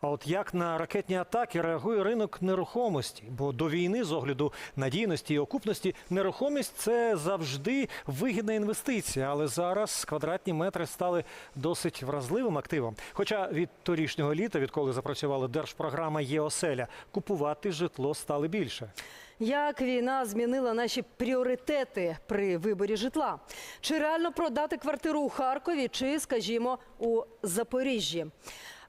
А от як на ракетні атаки реагує ринок нерухомості? Бо до війни, з огляду надійності і окупності, нерухомість це завжди вигідна інвестиція. Але зараз квадратні метри стали досить вразливим активом. Хоча від торішнього літа, відколи запрацювала держпрограма «Є-оселя», купувати житло стали більше. Як війна змінила наші пріоритети при виборі житла? Чи реально продати квартиру у Харкові, чи, скажімо, у Запоріжжі?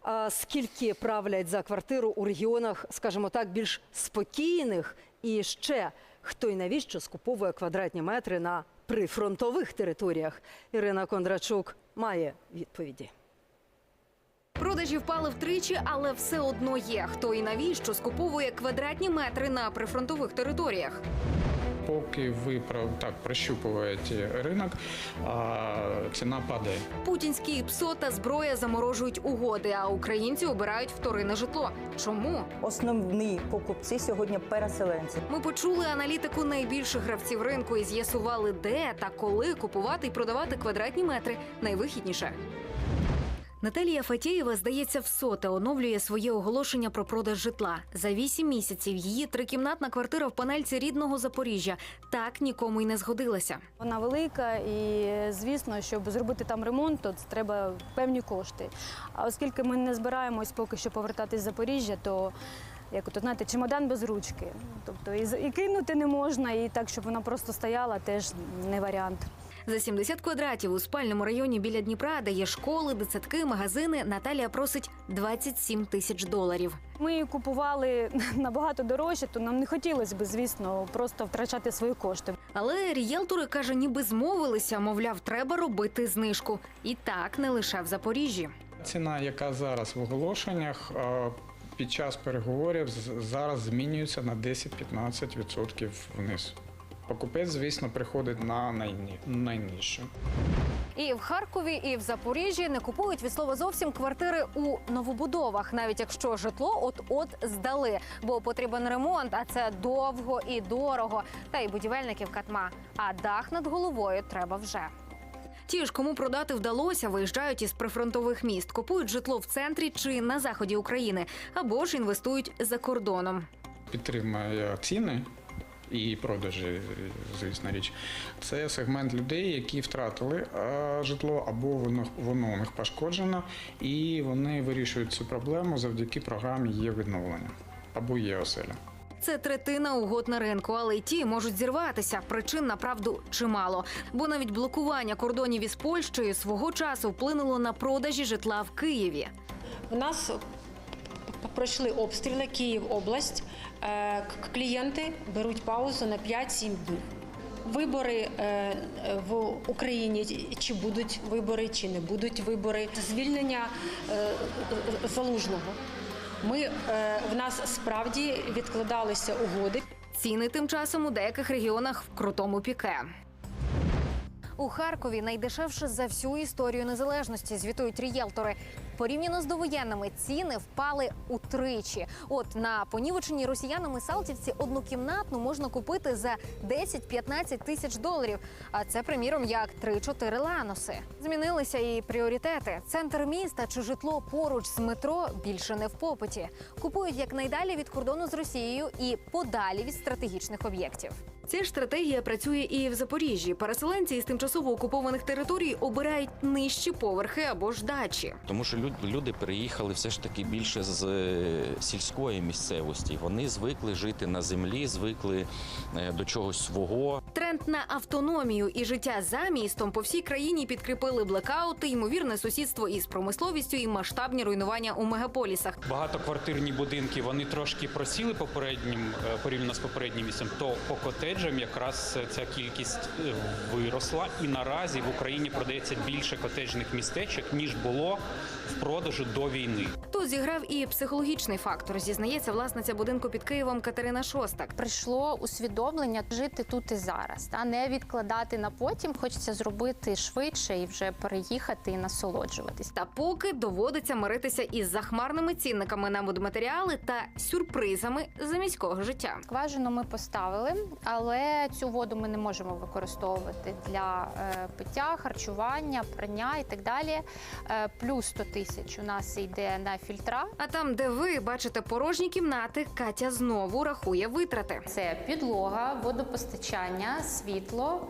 А скільки правлять за квартиру у регіонах, скажімо так, більш спокійних? І ще хто і навіщо скуповує квадратні метри на прифронтових територіях? Ірина Кондрачук має відповіді. Продажі впали втричі, але все одно є. Хто і навіщо скуповує квадратні метри на прифронтових територіях? Поки ви так прощупуєте ринок, а ціна падає. Путінські ПСО та зброя заморожують угоди, а українці обирають вторинне житло. Чому? Основні покупці сьогодні переселенці. Ми почули аналітику найбільших гравців ринку і з'ясували, де та коли купувати і продавати квадратні метри найвигідніше. Наталія Фатєєва, здається, всоте оновлює своє оголошення про продаж житла. За вісім місяців її трикімнатна квартира в панельці рідного Запоріжжя так нікому й не згодилася. Вона велика, і звісно, щоб зробити там ремонт, то треба певні кошти. А оскільки ми не збираємось поки що повертатись з Запоріжжя, то як от, знаєте, чемодан без ручки. Тобто і, з- і кинути не можна, і так, щоб вона просто стояла, теж не варіант. За 70 квадратів у спальному районі біля Дніпра, де є школи, дитсадки, магазини, Наталія просить 27 тисяч доларів. Ми її купували набагато дорожче, то нам не хотілося б, звісно, просто втрачати свої кошти. Але рієлтори каже, ніби змовилися, мовляв, треба робити знижку. І так не лише в Запоріжжі. Ціна, яка зараз в оголошеннях, під час переговорів зараз змінюється на 10-15% вниз. Покупець, звісно, приходить на найнижчу. І в Харкові, і в Запоріжжі не купують від слова зовсім квартири у новобудовах, навіть якщо житло от-от здали, бо потрібен ремонт, а це довго і дорого. Та й будівельників катма. А дах над головою треба вже. Ті ж, кому продати вдалося, виїжджають із прифронтових міст, купують житло в центрі чи на заході України, або ж інвестують за кордоном. Підтримує ціни і продажі, звісно річ. Це сегмент людей, які втратили житло або воно, воно у них пошкоджено, і вони вирішують цю проблему завдяки програмі є відновлення або є оселя. Це третина угод на ринку, але й ті можуть зірватися. Причин направду чимало. Бо навіть блокування кордонів із Польщею свого часу вплинуло на продажі житла в Києві. У нас пройшли обстріли Київ область. Е, Клієнти беруть паузу на 5-7 днів. Вибори е, в Україні чи будуть вибори, чи не будуть вибори. Звільнення е, залужного. Ми е, в нас справді відкладалися угоди. Ціни тим часом у деяких регіонах в крутому піке. У Харкові найдешевше за всю історію незалежності, звітують рієлтори. Порівняно з довоєнними ціни впали утричі. От на понівеченій росіянами Салтівці однокімнатну можна купити за 10-15 тисяч доларів. А це, приміром, як 3-4 ланоси. Змінилися і пріоритети. Центр міста чи житло поруч з метро більше не в попиті. Купують якнайдалі від кордону з Росією і подалі від стратегічних об'єктів. Ця ж стратегія працює і в Запоріжжі. Переселенці із тимчасово окупованих територій обирають нижчі поверхи або ж дачі. Тому що люд- люди переїхали все ж таки більше з е, сільської місцевості. Вони звикли жити на землі, звикли е, до чогось свого. Тренд на автономію і життя за містом по всій країні підкріпили блекаути, ймовірне сусідство із промисловістю і масштабні руйнування у мегаполісах. Багатоквартирні будинки вони трошки просіли попереднім е, порівняно з попереднім місцем. То по котеджам якраз ця кількість е, виросла, і наразі в Україні продається більше котеджних містечок ніж було в продажу до війни. Зіграв і психологічний фактор, зізнається власниця будинку під Києвом Катерина Шостак. прийшло усвідомлення жити тут і зараз, та не відкладати на потім. Хочеться зробити швидше і вже переїхати і насолоджуватись. Та поки доводиться миритися із захмарними цінниками на будматеріали та сюрпризами за міського життя. Скважину ми поставили, але цю воду ми не можемо використовувати для е, пиття, харчування, прання і так далі. Е, плюс 100 тисяч у нас йде на фільтрацію. Фільтра. А там, де ви бачите порожні кімнати, Катя знову рахує витрати. Це підлога, водопостачання, світло,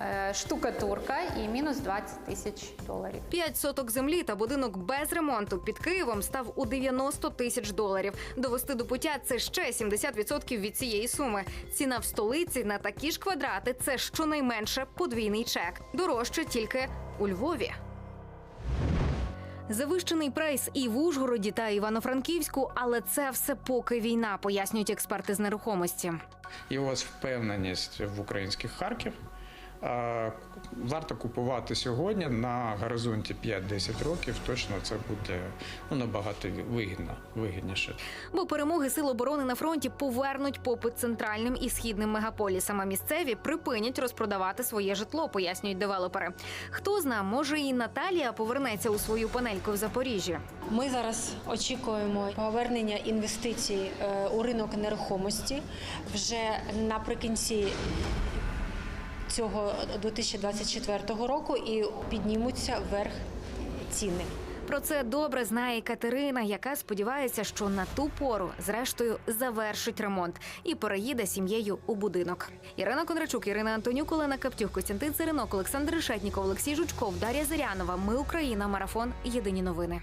е, штукатурка і мінус 20 тисяч доларів. П'ять соток землі та будинок без ремонту під Києвом став у 90 тисяч доларів. Довести до пуття це ще 70% від цієї суми. Ціна в столиці на такі ж квадрати це щонайменше подвійний чек. Дорожче тільки у Львові. Завищений прайс і в Ужгороді та Івано-Франківську, але це все поки війна, пояснюють експерти з нерухомості. І у вас впевненість в українських Харків. Варто купувати сьогодні на горизонті 5-10 років. Точно це буде ну, набагато вигідно, вигідніше. Бо перемоги сил оборони на фронті повернуть попит центральним і східним мегаполісам. А місцеві припинять розпродавати своє житло, пояснюють девелопери. Хто зна, може і Наталія повернеться у свою панельку в Запоріжжі. Ми зараз очікуємо повернення інвестицій е, у ринок нерухомості вже наприкінці цього 2024 року і піднімуться вверх ціни. Про це добре знає Катерина, яка сподівається, що на ту пору, зрештою, завершить ремонт і переїде сім'єю у будинок. Ірина Кондрачук, Ірина Антонюк, Олена Каптюх, Костянтин Циринок, Олександр Решетніков, Олексій Жучков, Дар'я Зирянова. Ми Україна. Марафон. Єдині новини.